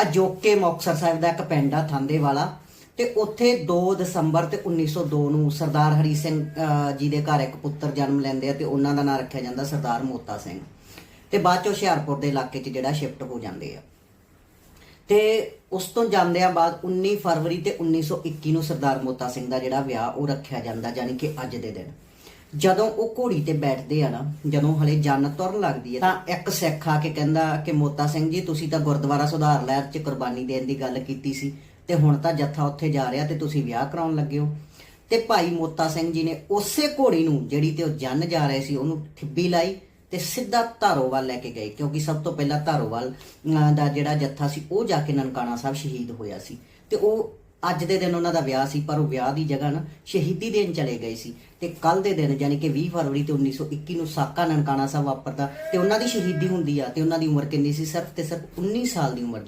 ਆ ਜੋਕੇ ਮੁਕਤਸਰ ਸਾਹਿਬ ਦਾ ਇੱਕ ਪਿੰਡ ਆ, ਥਾਂਦੇ ਵਾਲਾ, ਤੇ ਉੱਥੇ 2 ਦਸੰਬਰ ਤੇ 1902 ਨੂੰ ਸਰਦਾਰ ਹਰੀ ਸਿੰਘ ਜੀ ਦੇ ਘਰ ਇੱਕ ਪੁੱਤਰ ਜਨਮ ਲੈਂਦੇ ਆ ਤੇ ਉਹਨਾਂ ਦਾ ਨਾਮ ਰੱਖਿਆ ਜਾਂਦਾ ਸਰਦਾਰ ਮੋਤਾ ਸਿੰਘ। ਤੇ ਬਾਅਦ ਚ ਹੁਸ਼ਿਆਰਪੁਰ ਦੇ ਇਲਾਕੇ 'ਚ ਜਿਹੜਾ ਸ਼ਿਫਟ ਹੋ ਜਾਂਦੇ ਆ। ਤੇ ਉਸ ਤੋਂ ਜਾਂਦਿਆਂ ਬਾਅਦ 19 ਫਰਵਰੀ ਤੇ 1921 ਨੂੰ ਸਰਦਾਰ ਮੋਤਾ ਸਿੰਘ ਦਾ ਜਿਹੜਾ ਵਿਆਹ ਉਹ ਰੱਖਿਆ ਜਾਂਦਾ ਯਾਨੀ ਕਿ ਅੱਜ ਦੇ ਦਿਨ। ਜਦੋਂ ਉਹ ਘੋੜੀ ਤੇ ਬੈਠਦੇ ਆ ਨਾ ਜਦੋਂ ਹਲੇ ਜੰਨ ਤੁਰਨ ਲੱਗਦੀ ਹੈ ਤਾਂ ਇੱਕ ਸਿੱਖ ਆ ਕੇ ਕਹਿੰਦਾ ਕਿ ਮੋਤਾ ਸਿੰਘ ਜੀ ਤੁਸੀਂ ਤਾਂ ਗੁਰਦੁਆਰਾ ਸੁਧਾਰ ਲਹਿਰ 'ਚ ਕੁਰਬਾਨੀ ਦੇਣ ਦੀ ਗੱਲ ਕੀਤੀ ਸੀ ਤੇ ਹੁਣ ਤਾਂ ਜੱਥਾ ਉੱਥੇ ਜਾ ਰਿਹਾ ਤੇ ਤੁਸੀਂ ਵਿਆਹ ਕਰਾਉਣ ਲੱਗੇ ਹੋ। ਤੇ ਭਾਈ ਮੋਤਾ ਸਿੰਘ ਜੀ ਨੇ ਉਸੇ ਘੋੜੀ ਨੂੰ ਜਿਹੜੀ ਤੇ ਉਹ ਜੰਨ ਜਾ ਰਹੇ ਸੀ ਉਹਨੂੰ ਠਿੱਬੀ ਲਾਈ ਤੇ ਸਿੱਧਾ ਧਾਰੋਵਾਲ ਲੈ ਕੇ ਗਏ ਕਿਉਂਕਿ ਸਭ ਤੋਂ ਪਹਿਲਾਂ ਧਾਰੋਵਾਲ ਅਹ, ਦਾ ਜਿਹੜਾ ਜੱਥਾ ਸੀ ਉਹ ਜਾ ਕੇ ਨਨਕਾਣਾ ਸਾਹਿਬ ਸ਼ਹੀਦ ਹੋਇਆ ਸੀ। ਤੇ ਉਹ ਅੱਜ ਦੇ ਦਿਨ ਉਹਨਾਂ ਦਾ ਵਿਆਹ ਸੀ, ਪਰ ਉਹ ਵਿਆਹ ਦੀ ਜਗ੍ਹਾ ਨਾ ਸ਼ਹੀਦੀ ਦੇਣ ਚਲੇ ਗਏ ਸੀ ਤੇ ਕੱਲ ਦੇ ਦਿਨ ਯਾਨੀ ਕਿ 20 ਫਰਵਰੀ ਤੇ 1921 ਨੂੰ ਸਾਕਾ ਨਨਕਾਣਾ ਸਾਹਿਬ ਵਾਪਰਦਾ ਤੇ ਉਹਨਾਂ ਦੀ ਸ਼ਹੀਦੀ ਹੁੰਦੀ ਆ ਤੇ ਉਹਨਾਂ ਦੀ ਉਮਰ ਕਿੰਨੀ ਸੀ? ਸਿਰਫ ਤੇ ਸਿਰਫ 19 ਸਾਲ ਦੀ ਉਮਰ